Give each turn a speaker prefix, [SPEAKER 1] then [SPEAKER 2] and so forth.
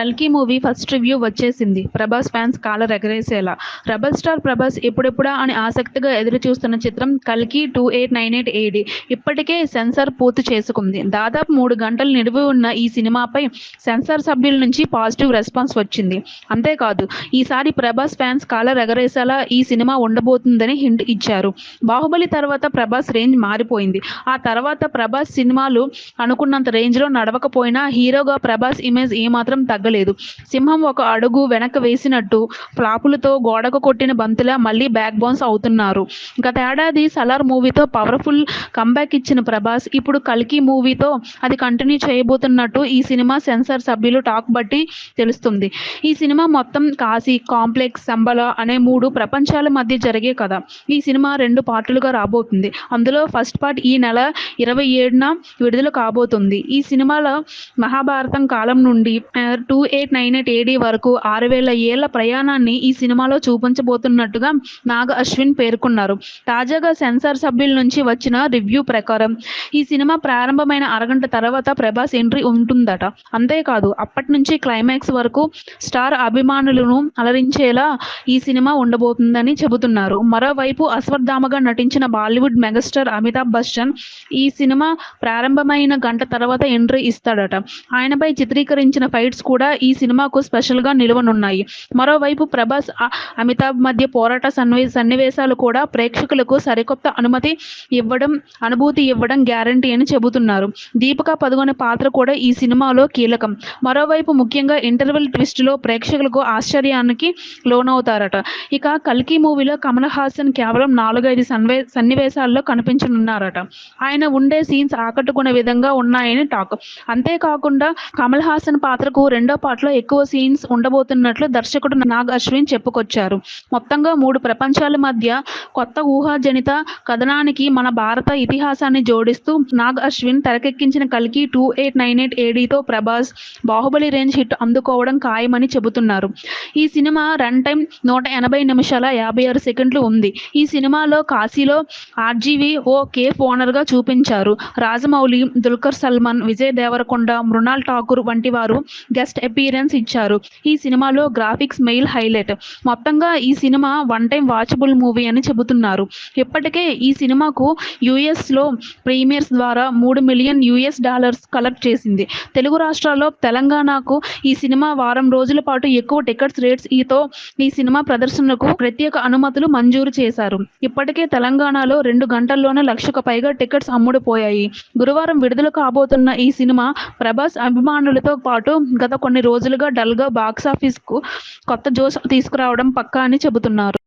[SPEAKER 1] కల్కి movie first review వచ్చేసింది. Prabhas fans collar ఎగరేసేలా రెబల్ స్టార్ ప్రభాస్ ఎప్పుడెప్పుడా అని ఆసక్తిగా ఎదురు చూస్తున్న చిత్రం కల్కి two eight nine eight AD ఇప్పటికే సెన్సార్ పూర్తి చేసుకుంది. దాదాపు మూడు గంటలు నిడివి ఉన్న ఈ సినిమాపై సెన్సార్ సభ్యుల నుంచి పాజిటివ్ రెస్పాన్స్ వచ్చింది. అంతేకాదు ఈసారి ప్రభాస్ ఫ్యాన్స్ కాలర్ ఎగరేసేలా ఈ సినిమా ఉండబోతుందని హింట్ ఇచ్చారు. బాహుబలి తర్వాత ప్రభాస్ రేంజ్ మారిపోయింది. ఆ తర్వాత ప్రభాస్ సినిమాలు అనుకున్నంత రేంజ్లో నడవకపోయినా హీరోగా ప్రభాస్ ఇమేజ్ ఏమాత్రం తగ్గలేదు. సింహం ఒక అడుగు వెనక్కి వేసినట్టు ఫ్లాపులతో గోడకు కొట్టిన బంతిలా మళ్ళీ బ్యాక్ బౌన్స్ అవుతున్నారు. గతేడాది సలార్ మూవీతో పవర్ఫుల్ కంబ్యాక్ ఇచ్చిన ప్రభాస్ ఇప్పుడు కల్కి మూవీతో అది కంటిన్యూ చేయబోతున్నట్టు ఈ సినిమా సెన్సార్ సభ్యులు టాక్ బట్టి తెలుస్తుంది. ఈ సినిమా మొత్తం కాశీ కాంప్లెక్స్ సంబల అనే మూడు ప్రపంచాల మధ్య జరిగే కథ. ఈ సినిమా రెండు పార్టులుగా రాబోతుంది. అందులో ఫస్ట్ పార్ట్ ఈ నెల ఇరవై ఏడున విడుదల కాబోతుంది. ఈ సినిమాలో మహాభారతం కాలం నుండి two two eight nine eight AD వరకు ఆరు వేల ఏళ్ళ ప్రయాణాన్ని ఈ సినిమాలో చూపించబోతున్నట్టుగా నాగ అశ్విన్ పేర్కొన్నారు. తాజాగా సెన్సార్ సభ్యుల నుంచి వచ్చిన రివ్యూ ప్రకారం ఈ సినిమా ప్రారంభమైన అరగంట తర్వాత ప్రభాస్ ఎంట్రీ ఉంటుందట. అంతేకాదు అప్పటి నుంచి క్లైమాక్స్ వరకు స్టార్ అభిమానులను అలరించేలా ఈ సినిమా ఉండబోతుందని చెబుతున్నారు. మరోవైపు అశ్వత్థామగా నటించిన బాలీవుడ్ మెగాస్టార్ అమితాబ్ బచ్చన్ ఈ సినిమా ప్రారంభమైన గంట తర్వాత ఎంట్రీ ఇస్తాడట. ఆయనపై చిత్రీకరించిన ఫైట్స్ కూడా ఈ సినిమాకు స్పెషల్గా నిలువనున్నాయి. మరోవైపు ప్రభాస్ అమితాబ్ మధ్య పోరాట సన్నివే సన్నివేశాలు కూడా ప్రేక్షకులకు సరికొత్త అనుమతి ఇవ్వడం అనుభూతి ఇవ్వడం గ్యారంటీ అని చెబుతున్నారు. దీపికా పదుకొనే పాత్ర కూడా ఈ సినిమాలో కీలకం. మరోవైపు ముఖ్యంగా ఇంటర్వెల్ ట్విస్ట్లో ప్రేక్షకులకు ఆశ్చర్యానికి లోనవుతారట. ఇక కల్కి మూవీలో కమల్ హాసన్ కేవలం నాలుగైదు సన్వే సన్నివేశాల్లో కనిపించనున్నారట. ఆయన ఉండే సీన్స్ ఆకట్టుకునే విధంగా ఉన్నాయని టాక్ అంతేకాకుండా కమల్ హాసన్ పాత్రకు రెండో పాటలో ఎక్కువ సీన్స్ ఉండబోతున్నట్లు దర్శకుడు నాగ్ అశ్విన్ చెప్పుకొచ్చారు. మొత్తంగా మూడు ప్రపంచాల మధ్య కొత్త ఊహాజనిత కథనానికి మన భారత ఇతిహాసాన్ని జోడిస్తూ నాగ్ అశ్విన్ తెరకెక్కించిన కలికి టూ ఎయిట్ నైన్ ఎయిట్ ఏడీతో ప్రభాస్ బాహుబలి రేంజ్ హిట్ అందుకోవడం ఖాయమని చెబుతున్నారు. ఈ సినిమా రన్ టైం నూట ఎనభై నిమిషాల యాభై ఆరు సెకండ్లు ఉంది. ఈ సినిమాలో కాశీలో ఆర్జీవి ఓ కేఫ్ ఓనర్గా చూపించారు. రాజమౌళి దుల్కర్ సల్మాన్ విజయ్ దేవరకొండ మృణాల్ ఠాకూర్ వంటి వారు గెస్ట్ అపీరెన్స్ ఇచ్చారు. ఈ సినిమాలో గ్రాఫిక్స్ మెయిల్ హైలైట్ మొత్తంగా ఈ సినిమా వన్ టైం వాచబుల్ మూవీ అని చెబుతున్నారు. ఇప్పటికే ఈ సినిమాకు యుఎస్లో ప్రీమియర్స్ ద్వారా మూడు మిలియన్ యుఎస్ డాలర్స్ కలెక్ట్ చేసింది. తెలుగు రాష్ట్రాల్లో తెలంగాణకు ఈ సినిమా వారం రోజుల పాటు ఎక్కువ టికెట్స్ రేట్స్ ఈతో ఈ సినిమా ప్రదర్శనకు ప్రత్యేక అనుమతులు మంజూరు చేశారు. ఇప్పటికే తెలంగాణలో రెండు గంటల్లోనే లక్షకు పైగా టికెట్స్ అమ్ముడుపోయాయి. గురువారం విడుదల కాబోతున్న ఈ సినిమా ప్రభాస్ అభిమానులతో పాటు గత కొన్ని రోజులుగా డల్గా బాక్సాఫీస్కు కొత్త జోష్ తీసుకురావడం పక్కా అని చెబుతున్నారు.